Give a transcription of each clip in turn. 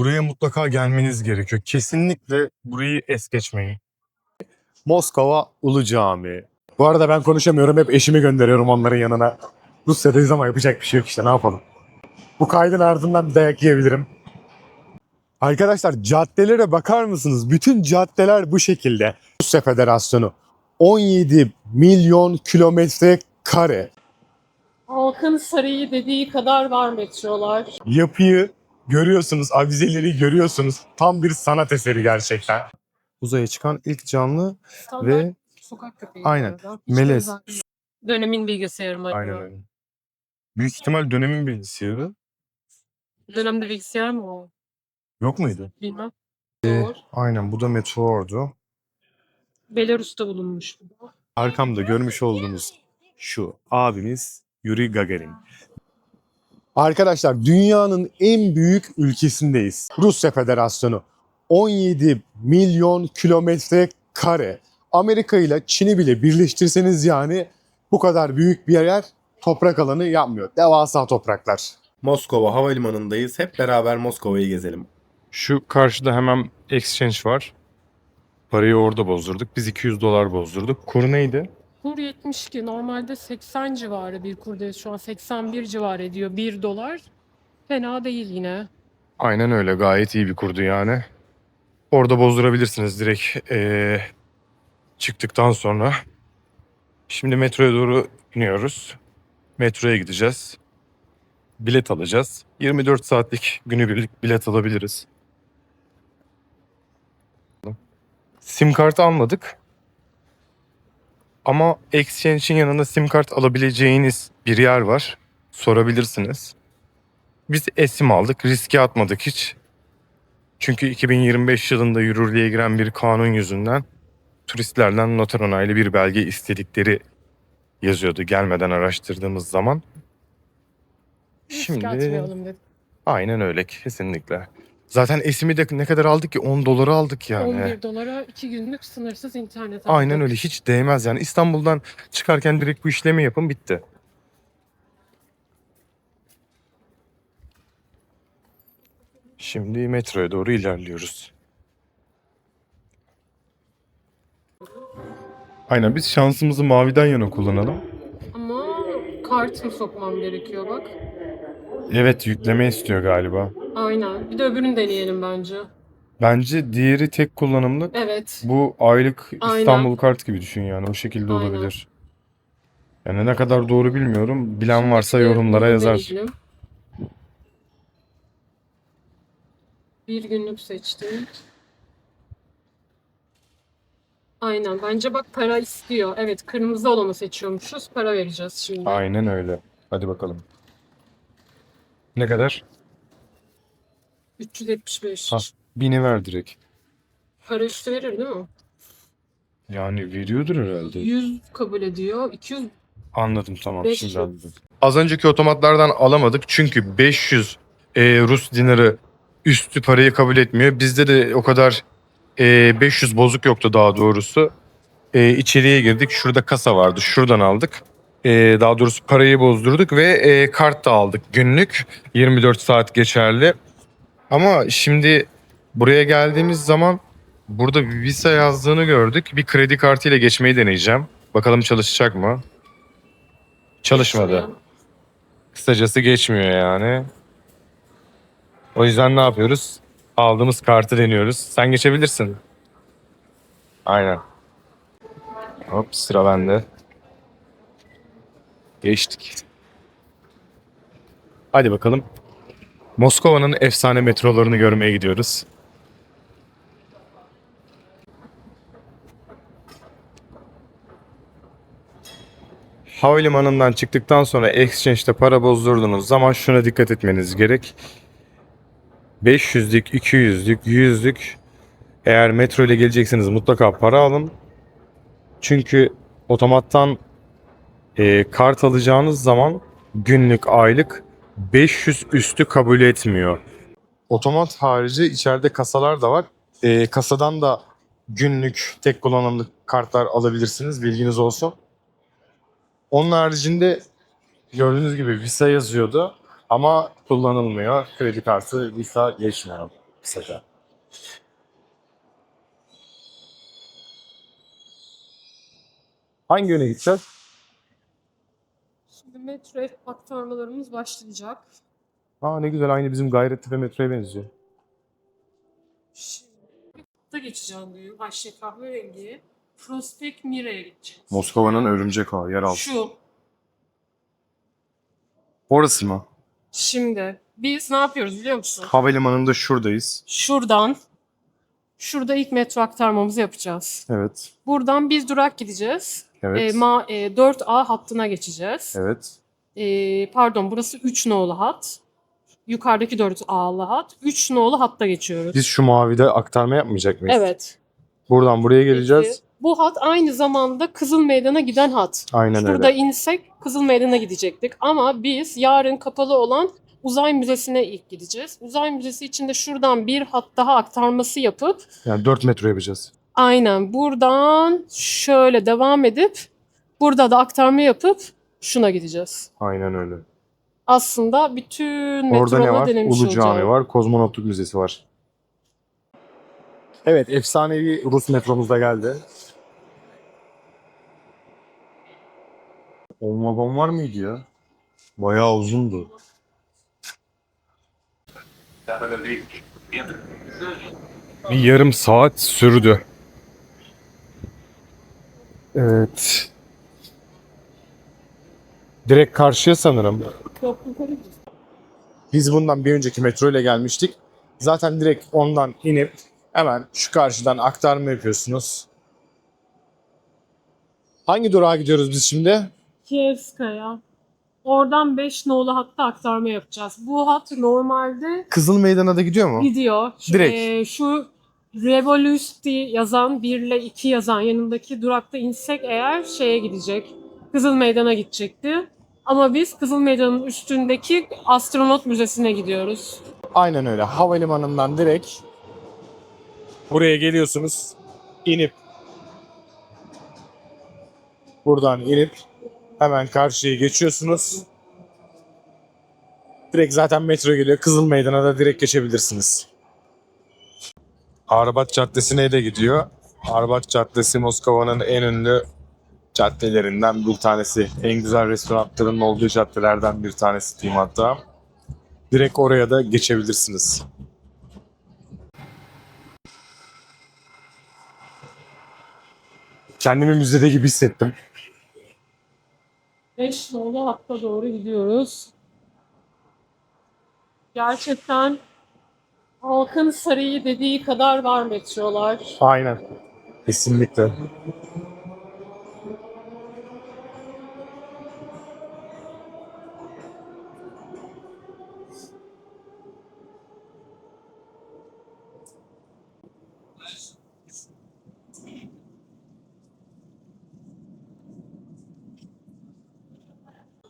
Buraya mutlaka gelmeniz gerekiyor. Kesinlikle burayı es geçmeyin. Moskova Ulu Cami. Bu arada ben konuşamıyorum. Hep eşimi gönderiyorum onların yanına. Rusya'dayız ama yapacak bir şey yok işte ne yapalım. Bu kaydın ardından bir dayak yiyebilirim. Arkadaşlar caddelere bakar mısınız? Bütün caddeler bu şekilde. Rusya Federasyonu 17 milyon kilometre kare. Halkın sarayı dediği kadar var metrolar. Yapıyı görüyorsunuz, avizeleri görüyorsunuz. Tam bir sanat eseri gerçekten. Uzaya çıkan ilk canlı Standart ve sokak köpeği. Aynen. Melez. Dönemin bilgisayarı mı? Aynen öyle. Büyük ihtimal dönemin bilgisayarı. Dönemde bilgisayar mı o? Yok muydu? Bilmem. Ee, Doğru. aynen bu da meteordu. Belarus'ta bulunmuş. bu. Arkamda görmüş olduğunuz şu abimiz Yuri Gagarin. Arkadaşlar dünyanın en büyük ülkesindeyiz. Rusya Federasyonu 17 milyon kilometre kare. Amerika ile Çin'i bile birleştirseniz yani bu kadar büyük bir yer toprak alanı yapmıyor. Devasa topraklar. Moskova Havalimanı'ndayız. Hep beraber Moskova'yı gezelim. Şu karşıda hemen exchange var. Parayı orada bozdurduk. Biz 200 dolar bozdurduk. Kur neydi? Kur 72. Normalde 80 civarı bir kurdayız. Şu an 81 civarı ediyor. 1 dolar. Fena değil yine. Aynen öyle. Gayet iyi bir kurdu yani. Orada bozdurabilirsiniz direkt eee, çıktıktan sonra. Şimdi metroya doğru iniyoruz. Metroya gideceğiz. Bilet alacağız. 24 saatlik günübirlik bilet alabiliriz. Sim kart almadık. Ama Exchange'in yanında sim kart alabileceğiniz bir yer var. Sorabilirsiniz. Biz esim aldık. Riske atmadık hiç. Çünkü 2025 yılında yürürlüğe giren bir kanun yüzünden turistlerden noter onaylı bir belge istedikleri yazıyordu gelmeden araştırdığımız zaman. Risk Şimdi atmayalım dedik. aynen öyle kesinlikle. Zaten esimi de ne kadar aldık ki 10 doları aldık yani. 11 dolara 2 günlük sınırsız internet Aynen aldık. öyle hiç değmez yani İstanbul'dan çıkarken direkt bu işlemi yapın bitti. Şimdi metroya doğru ilerliyoruz. Aynen biz şansımızı maviden yana kullanalım. Ama kart mı sokmam gerekiyor bak. Evet yükleme istiyor galiba. Aynen. Bir de öbürünü deneyelim bence. Bence diğeri tek kullanımlık. Evet. Bu aylık Aynen. İstanbul kart gibi düşün yani o şekilde Aynen. olabilir. Yani ne kadar doğru bilmiyorum. Bilen varsa de yorumlara yazar. deneyelim. Bir günlük seçtim. Aynen. Bence bak para istiyor. Evet kırmızı olanı seçiyormuşuz. Para vereceğiz şimdi. Aynen öyle. Hadi bakalım. Ne kadar? 375. Ha. Bini ver direkt. Para üstü verir değil mi? Yani veriyordur herhalde. 100 kabul ediyor. 200 Anladım tamam 500. şimdi anladım. Az önceki otomatlardan alamadık çünkü 500 e, Rus dinarı üstü parayı kabul etmiyor. Bizde de o kadar e, 500 bozuk yoktu daha doğrusu. E, içeriye girdik. Şurada kasa vardı. Şuradan aldık. E, daha doğrusu parayı bozdurduk ve e, kart da aldık günlük. 24 saat geçerli. Ama şimdi buraya geldiğimiz zaman burada Visa yazdığını gördük. Bir kredi kartıyla geçmeyi deneyeceğim. Bakalım çalışacak mı? Çalışmadı. Kısacası geçmiyor yani. O yüzden ne yapıyoruz? Aldığımız kartı deniyoruz. Sen geçebilirsin. Aynen. Hop sıra bende. Geçtik. Hadi bakalım. Moskova'nın efsane metrolarını görmeye gidiyoruz. Havalimanından çıktıktan sonra exchange'de para bozdurduğunuz zaman şuna dikkat etmeniz gerek. 500'lük, 200'lük, 100'lük eğer metro ile gelecekseniz mutlaka para alın. Çünkü otomattan e, kart alacağınız zaman günlük, aylık 500 üstü kabul etmiyor. Otomat harici içeride kasalar da var. E, kasadan da günlük tek kullanımlık kartlar alabilirsiniz. Bilginiz olsun. Onun haricinde gördüğünüz gibi Visa yazıyordu ama kullanılmıyor. Kredi kartı Visa geçmiyor. kısaca. Hangi yöne gideceğiz? Metro aktarmalarımız başlayacak. Aa ne güzel aynı bizim Gayrettepe metroya benziyor. Şimdi da geçeceğim diyor. Ayşe kahverengi. Prospekt Mire'ye gideceğiz. Moskova'nın örümcek ağı yeraltı. Şu. Orası mı? Şimdi biz ne yapıyoruz biliyor musun? Havalimanında şuradayız. Şuradan şurada ilk metro aktarmamızı yapacağız. Evet. Buradan biz durak gideceğiz. Evet. E, ma, e, 4A hattına geçeceğiz. evet. E, pardon burası 3 nolu hat. Yukarıdaki 4A'lı hat. 3 nolu hatta geçiyoruz. Biz şu mavide aktarma yapmayacak mıyız? Evet. Buradan buraya geleceğiz. Peki, Bu hat aynı zamanda Kızıl Meydan'a giden hat. Aynen Şurada öyle. insek Kızıl Meydan'a gidecektik. Ama biz yarın kapalı olan Uzay Müzesi'ne ilk gideceğiz. Uzay Müzesi içinde şuradan bir hat daha aktarması yapıp Yani 4 metro yapacağız. Aynen buradan şöyle devam edip burada da aktarma yapıp şuna gideceğiz. Aynen öyle. Aslında bütün Orada ne var? denemiş Ulu Cami olacağım. var, Kozmonotluk Müzesi var. Evet, efsanevi Rus metromuz da geldi. On vagon var mıydı ya? Bayağı uzundu. Bir yarım saat sürdü. Evet. Direkt karşıya sanırım. Biz bundan bir önceki metro ile gelmiştik. Zaten direkt ondan inip hemen şu karşıdan aktarma yapıyorsunuz. Hangi durağa gidiyoruz biz şimdi? Kievskaya. Oradan 5 nolu hatta aktarma yapacağız. Bu hat normalde Kızıl Meydan'a da gidiyor mu? gidiyor. Şu, Direkt. e, şu Revolusti yazan 1 ile 2 yazan yanındaki durakta insek eğer şeye gidecek. Kızıl Meydan'a gidecekti. Ama biz Kızıl Meydan'ın üstündeki astronot müzesine gidiyoruz. Aynen öyle. Havalimanından direkt buraya geliyorsunuz. İnip buradan inip hemen karşıya geçiyorsunuz. Direkt zaten metro geliyor. Kızıl Meydan'a da direkt geçebilirsiniz. Arbat Caddesi'ne de gidiyor. Arbat Caddesi Moskova'nın en ünlü caddelerinden bir tanesi. En güzel restoranların olduğu caddelerden bir tanesi diyeyim hatta. Direkt oraya da geçebilirsiniz. Kendimi müzede gibi hissettim. 5 nolu hatta doğru gidiyoruz. Gerçekten halkın sarayı dediği kadar var metrolar. Aynen. Kesinlikle.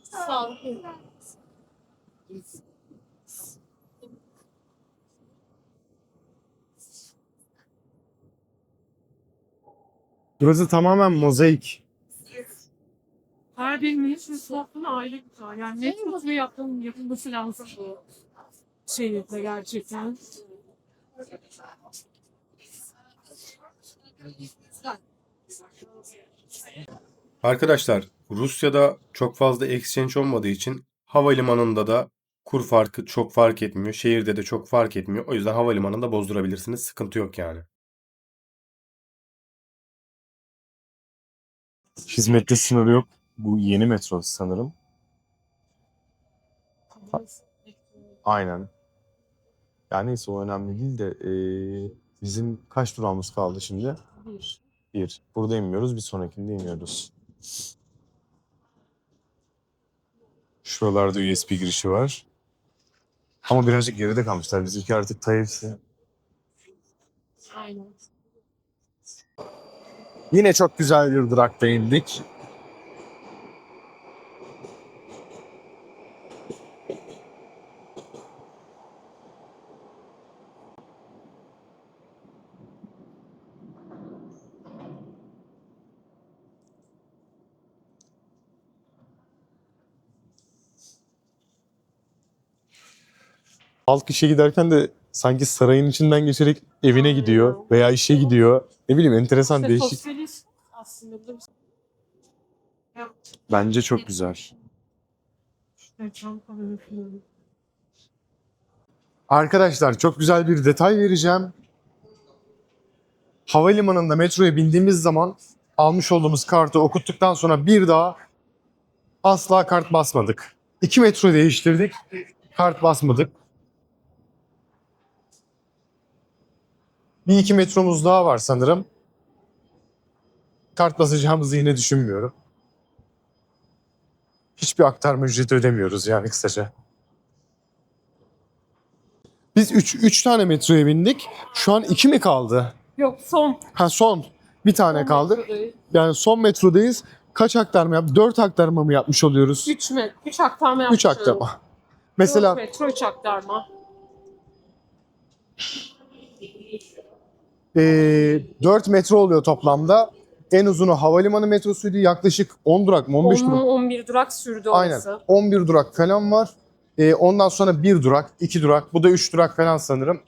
Sağ olun. Burası tamamen mozaik. Her bir meclis ayrı bir tane. Yani ne hızlı yapım, yapılması lazım bu şehirde gerçekten. Arkadaşlar Rusya'da çok fazla exchange olmadığı için havalimanında da kur farkı çok fark etmiyor. Şehirde de çok fark etmiyor. O yüzden havalimanında bozdurabilirsiniz. Sıkıntı yok yani. Hizmette sınırı yok. Bu yeni metro sanırım. Aynen. Yani neyse o önemli değil de eee, bizim kaç durağımız kaldı şimdi? Bir. Bir. Burada inmiyoruz, bir sonrakinde iniyoruz. Şuralarda USB girişi var. Ama birazcık geride kalmışlar. Bizimki artık Type-C. Aynen. Yine çok güzel bir durakta indik. Halk işe giderken de sanki sarayın içinden geçerek evine gidiyor veya işe gidiyor. Ne bileyim enteresan İşte değişik. sosyalist aslında. Bir- Bence çok güzel. Arkadaşlar çok güzel bir detay vereceğim. Havalimanında metroya bindiğimiz zaman almış olduğumuz kartı okuttuktan sonra bir daha asla kart basmadık. İki metro değiştirdik, kart basmadık. Bir iki metromuz daha var sanırım. Kart basacağımızı yine düşünmüyorum. Hiçbir aktarma ücreti ödemiyoruz yani kısaca. Biz 3 3 tane metroya bindik. Şu an 2 mi kaldı? Yok son. Ha son. Bir tane kaldı. Yani son metrodayız. Kaç aktarma yap? 4 aktarma mı yapmış oluyoruz? 3 met 3 aktarma 3 yapmışız. aktarma. Mesela Dört metro 3 aktarma. Eee 4 metro oluyor toplamda. En uzunu havalimanı metrosuydu. Yaklaşık 10 durak mı 15 10 durak? 11 durak sürdü Aynen. orası. 11 durak falan var. Ee, ondan sonra 1 durak, 2 durak. Bu da 3 durak falan sanırım.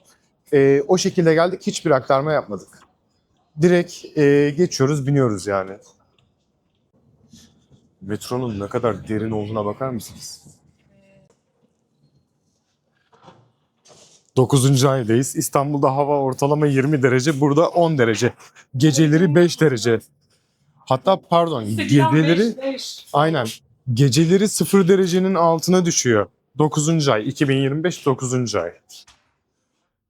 Ee, o şekilde geldik. Hiçbir aktarma yapmadık. Direkt e, geçiyoruz, biniyoruz yani. Metronun ne kadar derin olduğuna bakar mısınız? 9. aydayız. İstanbul'da hava ortalama 20 derece, burada 10 derece. Geceleri 5 derece. Hatta pardon, geceleri Aynen. Geceleri 0 derecenin altına düşüyor. 9. ay. 2025 9. ay.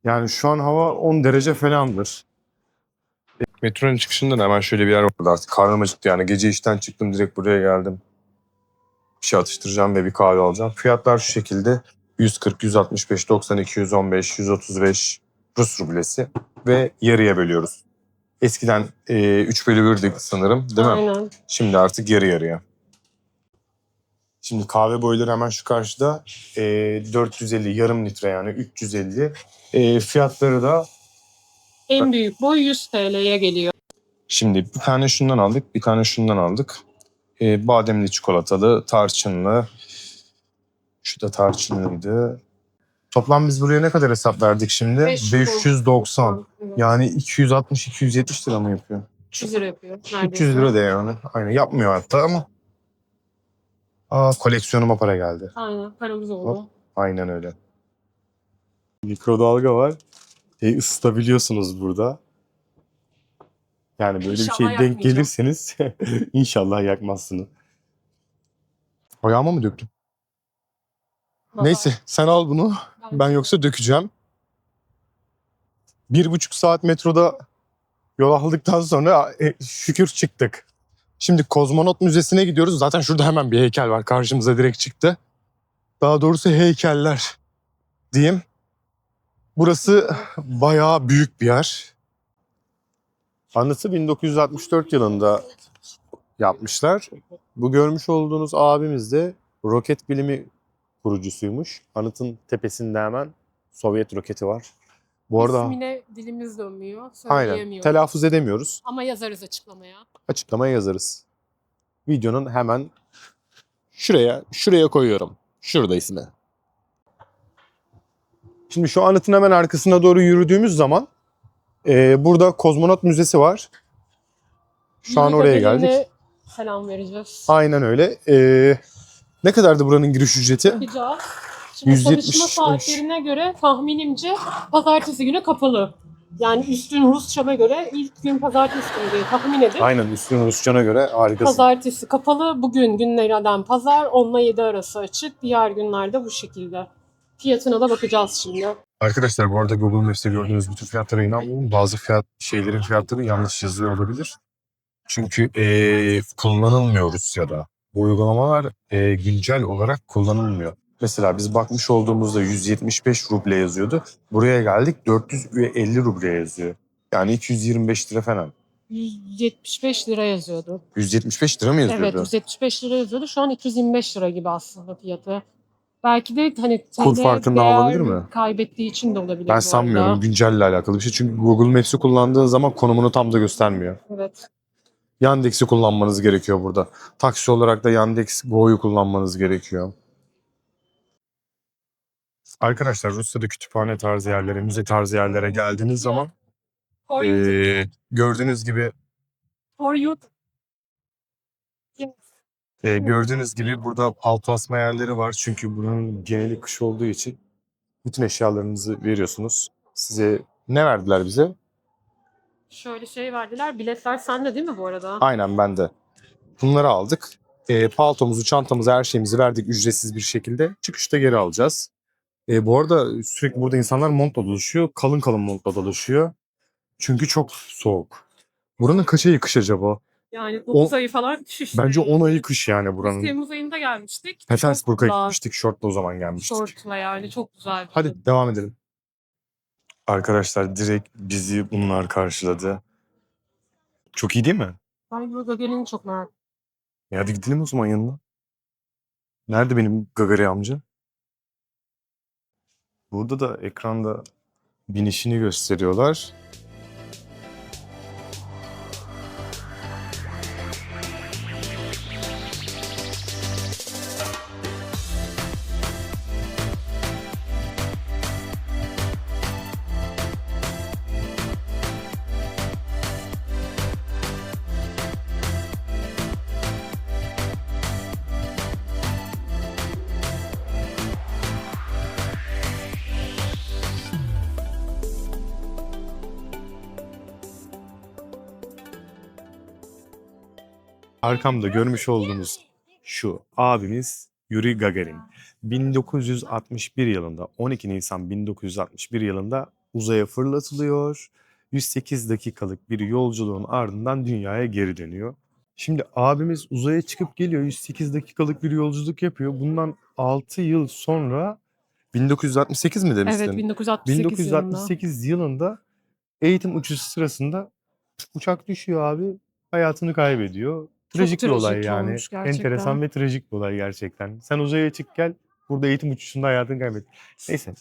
Yani şu an hava 10 derece falandır. Metronun çıkışında da hemen şöyle bir yer var. Burada artık karnım acıktı yani. Gece işten çıktım direkt buraya geldim. Bir şey atıştıracağım ve bir kahve alacağım. Fiyatlar şu şekilde. 140, 165, 90, 215, 135 Rus rublesi ve yarıya bölüyoruz. Eskiden e, 3 bölü 1'dik sanırım değil mi? Aynen. Şimdi artık yarı yarıya. Şimdi kahve boyları hemen şu karşıda. E, 450 yarım litre yani 350. E, fiyatları da En büyük boy 100 TL'ye geliyor. şimdi bir tane şundan aldık, bir tane şundan aldık. E, bademli çikolatalı, tarçınlı. Şu da tarçınlıydı. Toplam biz buraya ne kadar hesap verdik şimdi? 590. Evet. Yani 260-270 lira mı yapıyor? 300 lira yapıyor. Neredeyse. 300 lira da yani. Aynen yapmıyor hatta ama. Aa koleksiyonuma para geldi. Aynen paramız oldu. Aynen öyle. Mikrodalga var. E, ısıtabiliyorsunuz burada. Yani böyle bir İnşallah şey denk gelirseniz inşallah yakmazsınız. Ayağıma mı döktüm? Neyse sen al bunu. Ben yoksa dökeceğim. Bir buçuk saat metroda yol aldıktan sonra e, şükür çıktık. Şimdi Kozmonot Müzesi'ne gidiyoruz. Zaten şurada hemen bir heykel var. Karşımıza direkt çıktı. Daha doğrusu heykeller diyeyim. Burası bayağı büyük bir yer. Anıtı 1964 yılında yapmışlar. Bu görmüş olduğunuz abimiz de roket bilimi kurucusuymuş. Anıtın tepesinde hemen Sovyet roketi var. Bu arada İsmine dilimiz dönmüyor. aynen Söyleyemiyoruz. telaffuz edemiyoruz. Ama yazarız açıklamaya. Açıklamaya yazarız. Videonun hemen şuraya şuraya koyuyorum. Şurada ismi. Şimdi şu anıtın hemen arkasına doğru yürüdüğümüz zaman e, burada Kozmonot Müzesi var. Şu an Yine oraya Gagarin'e geldik. Selam vereceğiz. Aynen öyle. E, ne kadardı buranın giriş ücreti? Bakacağız. Şimdi 170 çalışma saatlerine göre tahminimce pazartesi günü kapalı. Yani üstün Rusçama göre ilk gün pazartesi günü diye tahmin edip Aynen üstün Rusçana göre harikasın. pazartesi kapalı. Bugün günlerden pazar 10 ile 7 arası açık. Diğer günlerde bu şekilde. Fiyatına da bakacağız şimdi. Arkadaşlar bu arada Google Maps'te gördüğünüz bütün fiyatlara inanmayın. Bazı fiyat şeylerin fiyatları yanlış yazıyor olabilir. Çünkü eee kullanılmıyor Rusya'da. Bu uygulamalar eee, güncel olarak kullanılmıyor. Mesela biz bakmış olduğumuzda 175 ruble yazıyordu. Buraya geldik 450 ruble yazıyor. Yani 225 lira falan. 175 lira yazıyordu. 175 lira mı yazıyordu? Evet 175 lira yazıyordu. Şu an 225 lira gibi aslında fiyatı. Belki de hani Kur farkından olabilir mi? Kaybettiği için de olabilir. Ben sanmıyorum güncelle alakalı bir şey. Çünkü Google Maps'i kullandığın zaman konumunu tam da göstermiyor. Evet. Yandex'i kullanmanız gerekiyor burada. Taksi olarak da Yandex Go'yu kullanmanız gerekiyor. Arkadaşlar Rusya'da kütüphane tarzı yerlere, müze tarzı yerlere geldiğiniz zaman eee, gördüğünüz gibi For you. eee, gördüğünüz gibi burada palto asma yerleri var. Çünkü buranın geneli kış olduğu için bütün eşyalarınızı veriyorsunuz. Size ne verdiler bize? Şöyle şey verdiler. Biletler sende değil mi bu arada? Aynen ben de. Bunları aldık. E, paltomuzu, çantamızı, her şeyimizi verdik ücretsiz bir şekilde. Çıkışta geri alacağız. E, bu arada sürekli burada insanlar montla dolaşıyor. Kalın kalın montla dolaşıyor. Çünkü çok soğuk. Buranın kaç ayı kış acaba? Yani 9 ayı falan kış. Bence 10 ayı kış yani Biz buranın. Temmuz ayında gelmiştik. Petersburg'a gitmiştik. Şortla o zaman gelmiştik. Şortla yani çok güzel. Hadi devam edelim. Arkadaşlar direkt bizi bunlar karşıladı. Çok iyi değil mi? Ben burada gelin çok merak E hadi gidelim o zaman yanına. Nerede benim Gagari amca? Burada da ekranda binişini gösteriyorlar. Arkamda görmüş olduğunuz şu abimiz Yuri Gagarin. 1961 yılında 12 Nisan 1961 yılında uzaya fırlatılıyor. 108 dakikalık bir yolculuğun ardından dünyaya geri dönüyor. Şimdi abimiz uzaya çıkıp geliyor 108 dakikalık bir yolculuk yapıyor. Bundan 6 yıl sonra 1968 mi demiştin? Evet 1968, yılında. 1968 yılında eğitim uçuşu sırasında uçak düşüyor abi. Hayatını kaybediyor. Trajik bir olay trajik yani. olmuş gerçekten. Enteresan ve trajik bir olay gerçekten. Sen uzaya çık gel. Burada eğitim uçuşunda hayatını kaybet. Neyse.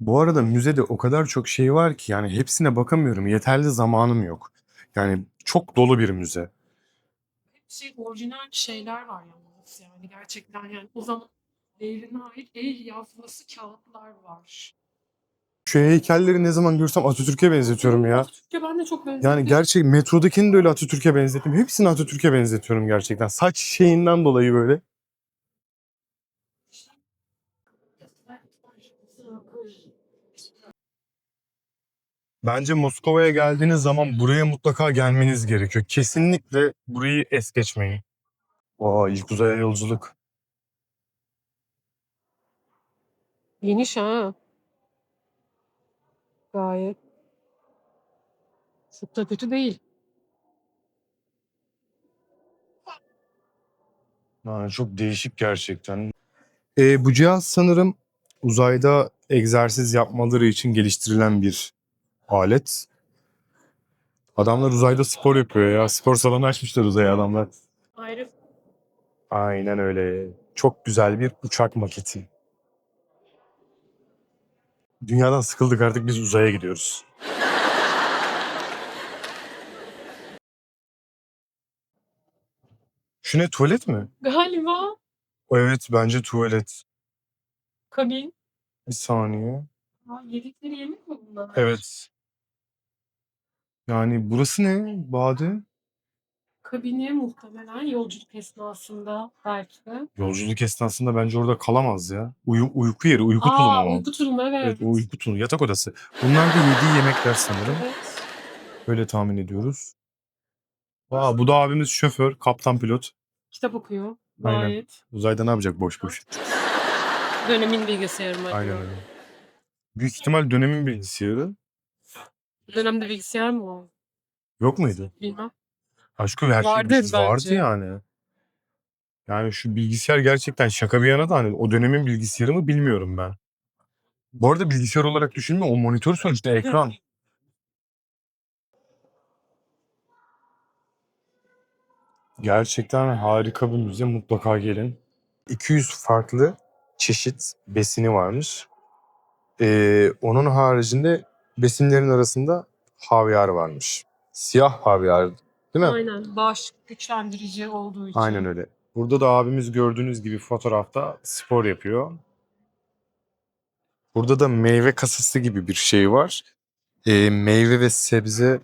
Bu arada müzede o kadar çok şey var ki yani hepsine bakamıyorum. Yeterli zamanım yok. Yani çok dolu bir müze. Şey orijinal şeyler var yalnız yani gerçekten yani o zaman devrine ait el yazması kağıtlar var. Şu heykelleri ne zaman görsem Atatürk'e benzetiyorum ya. Atatürk'e ben de çok benziyor. Yani gerçek metrodakini de öyle Atatürk'e benzettim. Hepsini Atatürk'e benzetiyorum gerçekten. Saç şeyinden dolayı böyle. Bence Moskova'ya geldiğiniz zaman buraya mutlaka gelmeniz gerekiyor. Kesinlikle burayı es geçmeyin. Aa ilk uzaya yolculuk. Geniş ha. Gayet. Çok da kötü değil. Yani çok değişik gerçekten. Ee, bu cihaz sanırım uzayda egzersiz yapmaları için geliştirilen bir alet. Adamlar uzayda spor yapıyor ya. Spor salonu açmışlar uzaya adamlar. Ayrı Aynen öyle. Çok güzel bir uçak maketi. Dünyadan sıkıldık artık biz uzaya gidiyoruz. Şu ne tuvalet mi? galiba Evet bence tuvalet. kabin. Bir saniye. Ha, yedikleri yemek mi bunlar? Evet. Yani burası ne Bade? Kabini muhtemelen yolculuk esnasında belki de. Yolculuk esnasında bence orada kalamaz ya. Uyu, uyku yeri, uyku tulumu Aa o. uyku tulumu evet. Evet, uyku tulumu. Yatak odası. Bunlar da yediği yemekler sanırım. Evet. Öyle tahmin ediyoruz. Aa, bu da abimiz şoför, kaptan pilot. Kitap okuyor. Aynen. Gayet. Uzayda ne yapacak boş boş. Dönemin bilgisayarı mı? Aynen öyle. Büyük ihtimal dönemin bilgisayarı. Dönemde bilgisayar mı o? Yok muydu? Bilmem. Aşkı her şey Vardır vardı bence. yani. Yani şu bilgisayar gerçekten şaka bir yana da hani o dönemin bilgisayarı mı bilmiyorum ben. Bu arada bilgisayar olarak düşünme o monitör sonuçta ekran. Gerçekten harika bir müze mutlaka gelin. 200 farklı çeşit besini varmış. Ee, onun haricinde besinlerin arasında havyar varmış. Siyah havyar değil mi? Aynen. Bağış güçlendirici olduğu için. Aynen öyle. Burada da abimiz gördüğünüz gibi fotoğrafta spor yapıyor. Burada da meyve kasası gibi bir şey var. Ee, meyve ve sebze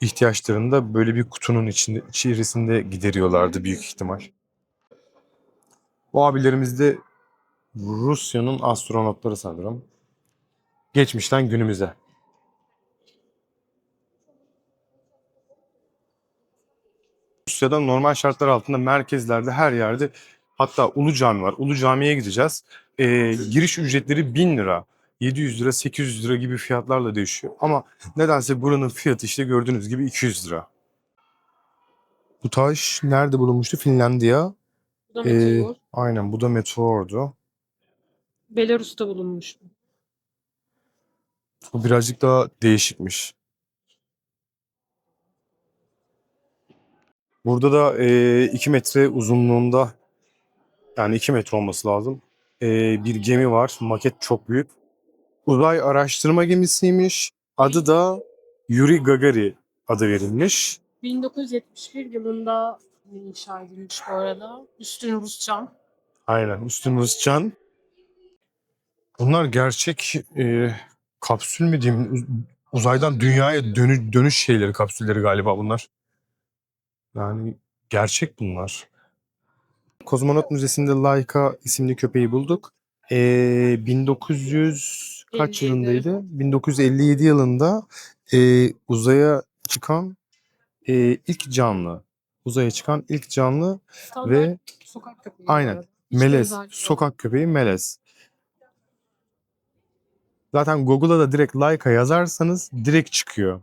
ihtiyaçlarını da böyle bir kutunun içinde, içerisinde gideriyorlardı büyük ihtimal. Bu abilerimiz de Rusya'nın astronotları sanırım. Geçmişten günümüze. Rusya'da normal şartlar altında merkezlerde her yerde hatta Ulu Cami var. Ulu Cami'ye gideceğiz. Ee, giriş ücretleri 1000 lira, 700 lira, 800 lira gibi fiyatlarla değişiyor. Ama nedense buranın fiyatı işte gördüğünüz gibi 200 lira. Bu taş nerede bulunmuştu? Finlandiya. Bu da Ee, meteor. aynen bu da meteordu. Belarus'ta bulunmuş. Bu birazcık daha değişikmiş. Burada da 2 metre uzunluğunda yani 2 metre olması lazım. e, bir gemi var. Maket çok büyük. Uzay araştırma gemisiymiş. Adı da Yuri Gagari adı verilmiş. 1971 yılında inşa edilmiş bu arada. Üstün Rusça. Aynen. Üstün Rusçan. Bunlar gerçek e, kapsül mü diyeyim? Uz- Uzaydan dünyaya dönü- dönüş şeyleri, kapsülleri galiba bunlar. Yani gerçek bunlar. Kozmonot Müzesi'nde Laika isimli köpeği bulduk. E, 1900 kaç 57. yılındaydı? 1957 yılında e, uzaya çıkan e, ilk canlı. Uzaya çıkan ilk canlı Standart ve sokak köpeği. Aynen. Melez, sokak köpeği Melez. Zaten Google'a da direkt Laika yazarsanız direkt çıkıyor.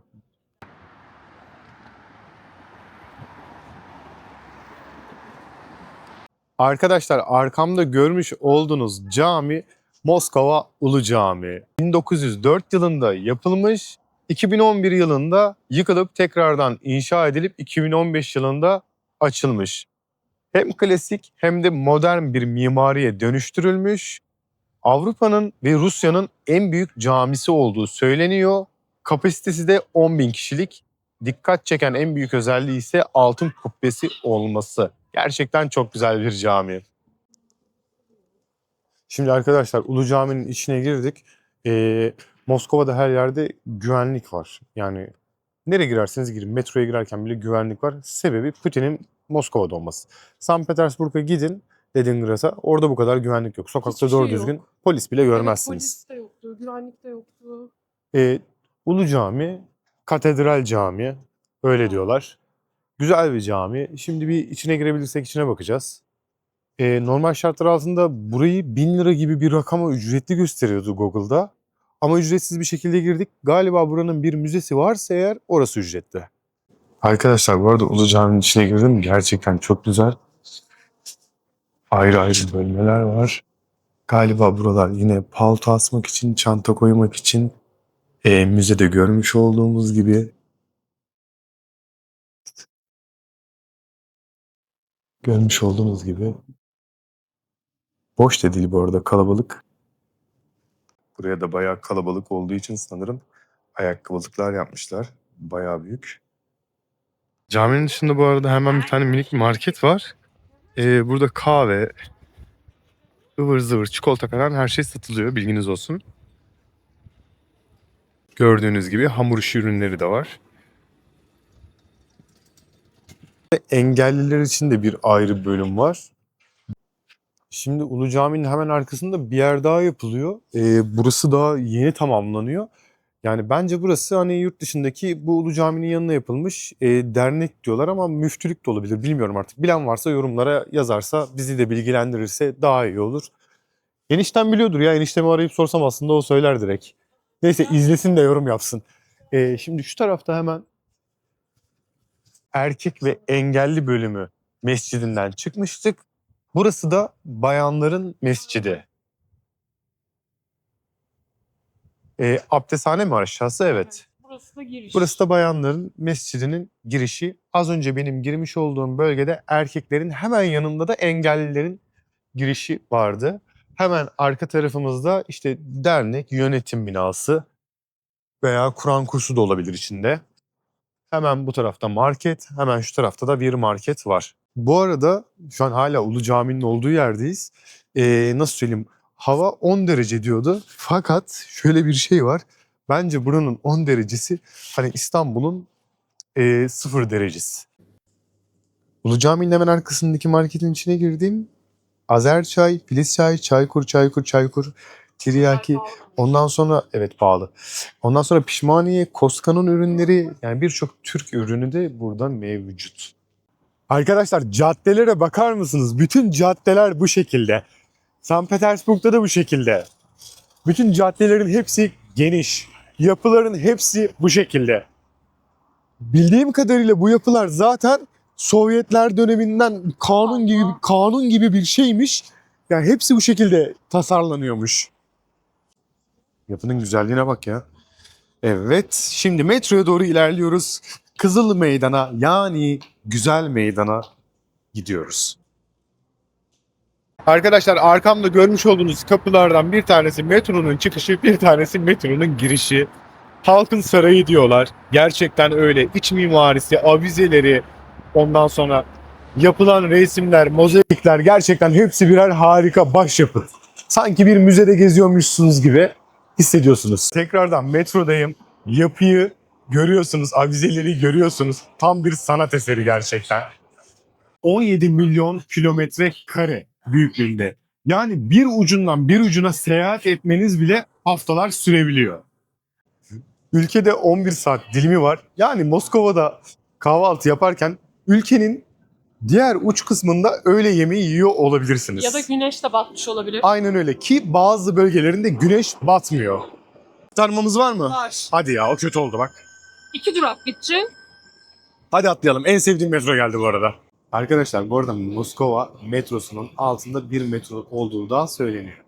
Arkadaşlar arkamda görmüş olduğunuz cami Moskova Ulu Cami. 1904 yılında yapılmış, 2011 yılında yıkılıp tekrardan inşa edilip 2015 yılında açılmış hem klasik hem de modern bir mimariye dönüştürülmüş. Avrupa'nın ve Rusya'nın en büyük camisi olduğu söyleniyor. Kapasitesi de 10 bin kişilik. Dikkat çeken en büyük özelliği ise altın kubbesi olması. Gerçekten çok güzel bir cami. Şimdi arkadaşlar Ulu Cami'nin içine girdik. Ee, Moskova'da her yerde güvenlik var. Yani nereye girerseniz girin. Metroya girerken bile güvenlik var. Sebebi Putin'in Moskova'da olması. St. Petersburg'a gidin Leningrad'a orada bu kadar güvenlik yok. Sokakta Hiçbir doğru şey yok. düzgün polis bile görmezsiniz. Evet, polis de yoktu, güvenlik de yoktu. Ee, Ulu Cami, Katedral Cami öyle diyorlar. Güzel bir cami. Şimdi bir içine girebilirsek içine bakacağız. Ee, normal şartlar altında burayı 1000 lira gibi bir rakama ücretli gösteriyordu Google'da. Ama ücretsiz bir şekilde girdik. Galiba buranın bir müzesi varsa eğer orası ücretli. Arkadaşlar bu arada Ulu Cami'nin içine girdim. Gerçekten çok güzel. Ayrı ayrı bölmeler var. Galiba buralar yine palto asmak için, çanta koymak için e, müzede görmüş olduğumuz gibi görmüş olduğunuz gibi boş da değil bu arada kalabalık. Buraya da bayağı kalabalık olduğu için sanırım ayakkabılıklar yapmışlar. Bayağı büyük. Caminin dışında bu arada hemen bir tane minik market var. Ee, burada kahve, ıvır zıvır, çikolata falan her şey satılıyor bilginiz olsun. Gördüğünüz gibi hamur işi ürünleri de var. Engelliler için de bir ayrı bölüm var. Şimdi Ulu Cami'nin hemen arkasında bir yer daha yapılıyor. Ee, burası daha yeni tamamlanıyor. Yani bence burası hani yurt dışındaki bu Ulu Cami'nin yanına yapılmış e, dernek diyorlar ama müftülük de olabilir. Bilmiyorum artık. Bilen varsa yorumlara yazarsa bizi de bilgilendirirse daha iyi olur. Eniştem biliyordur ya. Eniştemi arayıp sorsam aslında o söyler direkt. Neyse izlesin de yorum yapsın. Ee, şimdi şu tarafta hemen erkek ve engelli bölümü mescidinden çıkmıştık. Burası da bayanların mescidi. Ee, abdesthane mi aşağısı? Evet. Burası da giriş. Burası da bayanların mescidinin girişi. Az önce benim girmiş olduğum bölgede erkeklerin hemen yanında da engellilerin girişi vardı. Hemen arka tarafımızda işte dernek, yönetim binası veya Kur'an kursu da olabilir içinde. Hemen bu tarafta market, hemen şu tarafta da bir market var. Bu arada şu an hala Ulu Cami'nin olduğu yerdeyiz. Ee, nasıl söyleyeyim? hava 10 derece diyordu. Fakat şöyle bir şey var. Bence buranın 10 derecesi hani İstanbul'un e, 0 derecesi. Ulu Cami'nin hemen arkasındaki marketin içine girdim. Azer çay, Filiz çay, Çaykur, Çaykur, Çaykur, Tiryaki. Ondan sonra evet pahalı. Ondan sonra pişmaniye, Koska'nın ürünleri yani birçok Türk ürünü de burada mevcut. Arkadaşlar caddelere bakar mısınız? Bütün caddeler bu şekilde. St. Petersburg'da da bu şekilde. Bütün caddelerin hepsi geniş. Yapıların hepsi bu şekilde. Bildiğim kadarıyla bu yapılar zaten Sovyetler döneminden kanun gibi kanun gibi bir şeymiş. Yani hepsi bu şekilde tasarlanıyormuş. Yapının güzelliğine bak ya. Evet, şimdi metroya doğru ilerliyoruz. Kızıl Meydan'a yani Güzel Meydan'a gidiyoruz. Arkadaşlar arkamda görmüş olduğunuz kapılardan bir tanesi metronun çıkışı, bir tanesi metronun girişi. Halkın sarayı diyorlar. Gerçekten öyle. İç mimarisi, avizeleri, ondan sonra yapılan resimler, mozaikler gerçekten hepsi birer harika başyapıt. Sanki bir müzede geziyormuşsunuz gibi hissediyorsunuz. Tekrardan metrodayım. Yapıyı görüyorsunuz, avizeleri görüyorsunuz. Tam bir sanat eseri gerçekten. 17 milyon kilometre kare büyüklüğünde. Yani bir ucundan bir ucuna seyahat etmeniz bile haftalar sürebiliyor. Ülkede 11 saat dilimi var. Yani Moskova'da kahvaltı yaparken ülkenin diğer uç kısmında öğle yemeği yiyor olabilirsiniz. Ya da güneş de batmış olabilir. Aynen öyle ki bazı bölgelerinde güneş batmıyor. Tarmamız var mı? Var. Hadi ya o kötü oldu bak. İki durak gidecek. Hadi atlayalım. En sevdiğim metro geldi bu arada. Arkadaşlar bu arada Moskova metrosunun altında bir metro olduğu da söyleniyor.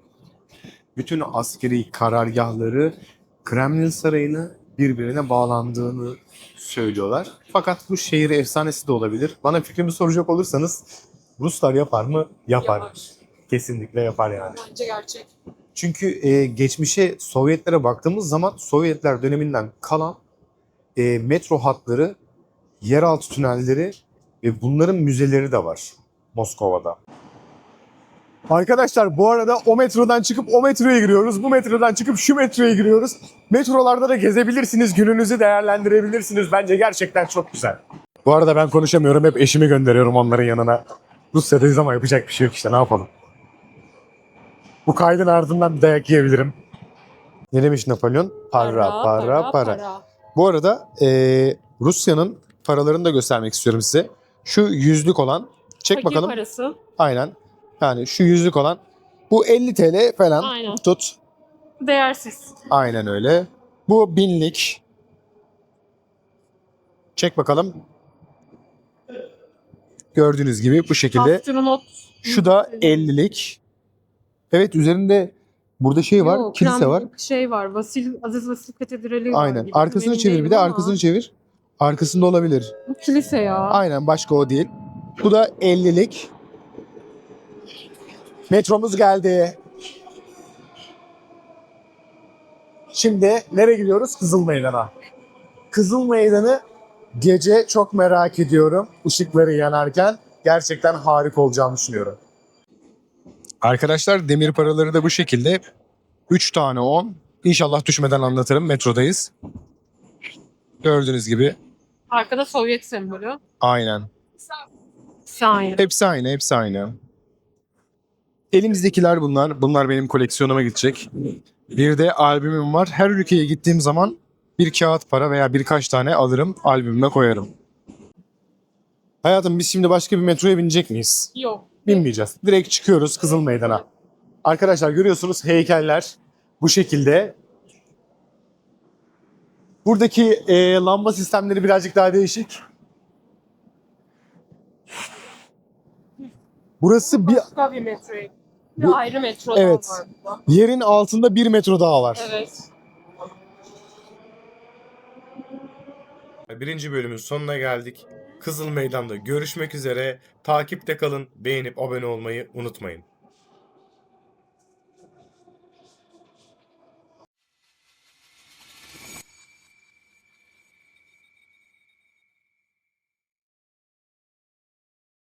Bütün askeri karargahları Kremlin Sarayı'nı birbirine bağlandığını söylüyorlar. Fakat bu şehir efsanesi de olabilir. Bana fikrimi soracak olursanız Ruslar yapar mı? Yapar. Yapar. Kesinlikle yapar yani. Bence gerçek. Çünkü e, geçmişe Sovyetlere baktığımız zaman Sovyetler döneminden kalan e, metro hatları, yeraltı tünelleri ve bunların müzeleri de var Moskova'da. Arkadaşlar bu arada o metrodan çıkıp o metroya giriyoruz. Bu metrodan çıkıp şu metroya giriyoruz. Metrolarda da gezebilirsiniz, gününüzü değerlendirebilirsiniz. Bence gerçekten çok güzel. Bu arada ben konuşamıyorum. Hep eşimi gönderiyorum onların yanına. Rusya'dayız ama yapacak bir şey yok işte ne yapalım. Bu kaydın ardından dayak yiyebilirim. Ne demiş Napolyon? Para, para, para. Bu arada eee, Rusya'nın paralarını da göstermek istiyorum size. Şu yüzlük olan, çek Fakir bakalım. parası. Aynen. Yani şu yüzlük olan. Bu 50 TL falan Aynen. tut. Değersiz. Aynen öyle. Bu binlik. Çek bakalım. Gördüğünüz gibi bu şekilde. Astronot. Şu da 50'lik. Evet üzerinde burada şey var, Yok, kilise Krem- var. Şey var. Vasil, Aziz Vasil Katedrali var. Aynen. gibi. Arkasını Emin çevir bir de ama arkasını çevir. Arkasında olabilir. Bu kilise ya. Aynen başka o değil. Bu da 50'lik. Metromuz geldi. Şimdi nereye gidiyoruz? Kızıl Meydan'a. Kızıl Meydan'ı gece çok merak ediyorum. Işıkları yanarken gerçekten harika olacağını düşünüyorum. Arkadaşlar demir paraları da bu şekilde. 3 tane 10. İnşallah düşmeden anlatırım. Metrodayız. Gördüğünüz gibi Arkada Sovyet sembolü. aynen. Şahin. Hepsi aynı, hepsi aynı. Elimizdekiler bunlar. Bunlar benim koleksiyonuma gidecek. Bir de albümüm var. Her ülkeye gittiğim zaman bir kağıt para veya birkaç tane alırım, albümüme koyarım. Hayatım biz şimdi başka bir metroya binecek miyiz? Yok. Binmeyeceğiz. Direkt çıkıyoruz Kızıl Meydan'a. Arkadaşlar görüyorsunuz heykeller bu şekilde. Buradaki e, lamba sistemleri birazcık daha değişik. Burası bir Başka bir metroya. Bir Bu- ayrı metro Evet. daha var burada. Yerin altında bir metro daha var. Evet. Birinci bölümün sonuna geldik. Kızıl Meydan'da görüşmek üzere. Takipte kalın. Beğenip abone olmayı unutmayın.